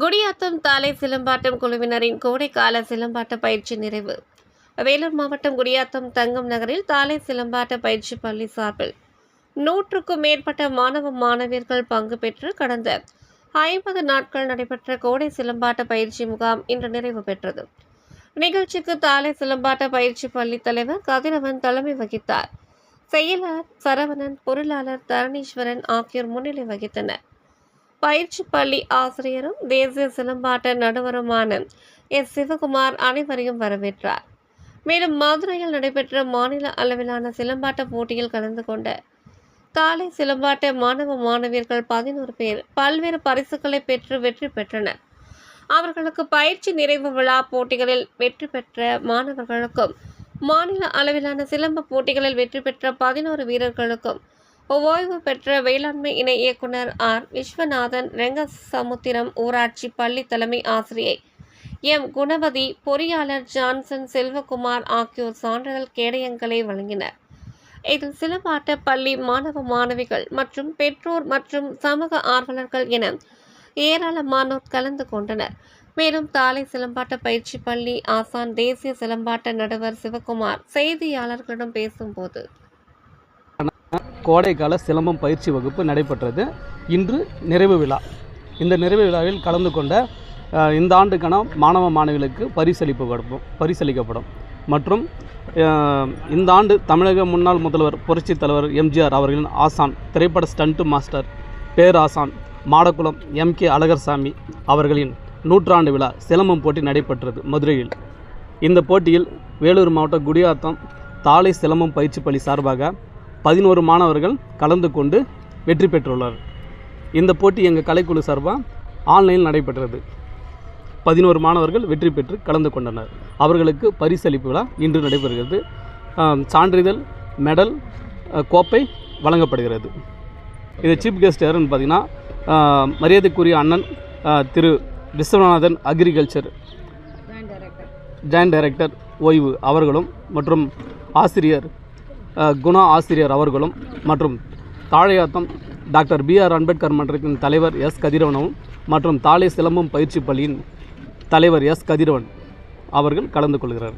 குடியாத்தம் தாலை சிலம்பாட்டம் குழுவினரின் கோடைக்கால சிலம்பாட்ட பயிற்சி நிறைவு. வேலூர் மாவட்டம் குடியாத்தம் தங்கம் நகரில் தாலை சிலம்பாட்ட பயிற்சி பள்ளி சார்பில் நூற்றுக்கும் மேற்பட்ட மாணவ மாணவியர்கள் பங்கு பெற்று கடந்த ஐம்பது நாட்கள் நடைபெற்ற கோடை சிலம்பாட்ட பயிற்சி முகாம் இன்று நிறைவு பெற்றது. நிகழ்ச்சிக்கு தாலை சிலம்பாட்ட பயிற்சி பள்ளி தலைவர் கதிரவன் தலைமை வகித்தார். செயலர் சரவணன் பொருளாளர் தரணீஸ்வரன் ஆகியோர் முன்னிலை வகித்தனர். பயிற்சி பள்ளி ஆசிரியரும் தேசிய சிலம்பாட்ட நடுவருமான எஸ். சிவகுமார் அனைவரையும் வரவேற்றார். மேலும் மதுரையில் நடைபெற்ற மாநில அளவிலான சிலம்பாட்ட போட்டியில் கலந்து கொண்ட காலை சிலம்பாட்ட மாணவ மாணவியர்கள் பதினோரு பேர் பல்வேறு பரிசுகளை பெற்று வெற்றி பெற்றனர். அவர்களுக்கு பயிற்சி நிறைவு விழா போட்டிகளில் வெற்றி பெற்ற மாணவர்களுக்கும் மாநில அளவிலான சிலம்ப போட்டிகளில் வெற்றி பெற்ற பதினோரு வீரர்களுக்கும் ஓய்வு பெற்ற வேளாண்மை இணை இயக்குனர் ஆர். விஸ்வநாதன் ரெங்கசமுத்திரம் ஊராட்சி பள்ளி தலைமை ஆசிரியை எம். குணவதி பொறியாளர் ஜான்சன் செல்வகுமார் ஆகியோர் சான்றிதழ் கேடயங்களை வழங்கினர். இதில் சிலம்பாட்ட பள்ளி மாணவ மாணவிகள் மற்றும் பெற்றோர் மற்றும் சமூக ஆர்வலர்கள் என ஏராளமானோர் கலந்து கொண்டனர். மேலும் தாலை சிலம்பாட்ட பயிற்சி பள்ளி ஆசான் தேசிய சிலம்பாட்ட நடுவர் சிவகுமார் செய்தியாளர்களிடம் பேசும்போது கோடைக்கால சிலம்பம் பயிற்சி வகுப்பு நடைபெற்றது. இன்று நிறைவு விழா. இந்த நிறைவு விழாவில் கலந்து கொண்ட இந்த ஆண்டுக்கான மாணவ மாணவிகளுக்கு பரிசளிப்பு பரிசளிக்கப்படும். மற்றும் இந்த ஆண்டு தமிழக முன்னாள் முதல்வர் புரட்சித் தலைவர் எம்ஜிஆர் அவர்களின் ஆசான் திரைப்பட ஸ்டண்ட் மாஸ்டர் பேராசான் மாடக்குளம் எம் கே அழகர்சாமி அவர்களின் நூற்றாண்டு விழா சிலம்பம் போட்டி நடைபெற்றது மதுரையில். இந்த போட்டியில் வேலூர் மாவட்ட குடியாத்தம் தாலை சிலம்பம் பயிற்சி பள்ளி சார்பாக பதினோரு மாணவர்கள் கலந்து கொண்டு வெற்றி பெற்றுள்ளனர். இந்த போட்டி எங்கள் கலைக்குழு சார்பாக ஆன்லைனில் நடைபெற்றது. பதினோரு மாணவர்கள் வெற்றி பெற்று கலந்து கொண்டனர். அவர்களுக்கு பரிசளிப்பு விழா இன்று நடைபெறுகிறது. சான்றிதழ் மெடல் கோப்பை வழங்கப்படுகிறது. இது சீஃப் கெஸ்ட் யாருன்னு பார்த்தீங்கன்னா மரியாதைக்குரிய அண்ணன் Thiru Viswanathan agriculture joint director ஓய்வு அவர்களும் மற்றும் ஆசிரியர் குணா ஆசிரியர் அவர்களும் மற்றும் Thalaiyatham doctor B R Ambedkar மன்றத்தின் தலைவர் எஸ் கதிரவனும் மற்றும் தாளை சிலம்பம் பயிற்சி பள்ளியின் தலைவர் எஸ் கதிரவன் அவர்கள் கலந்து கொள்கிறார்.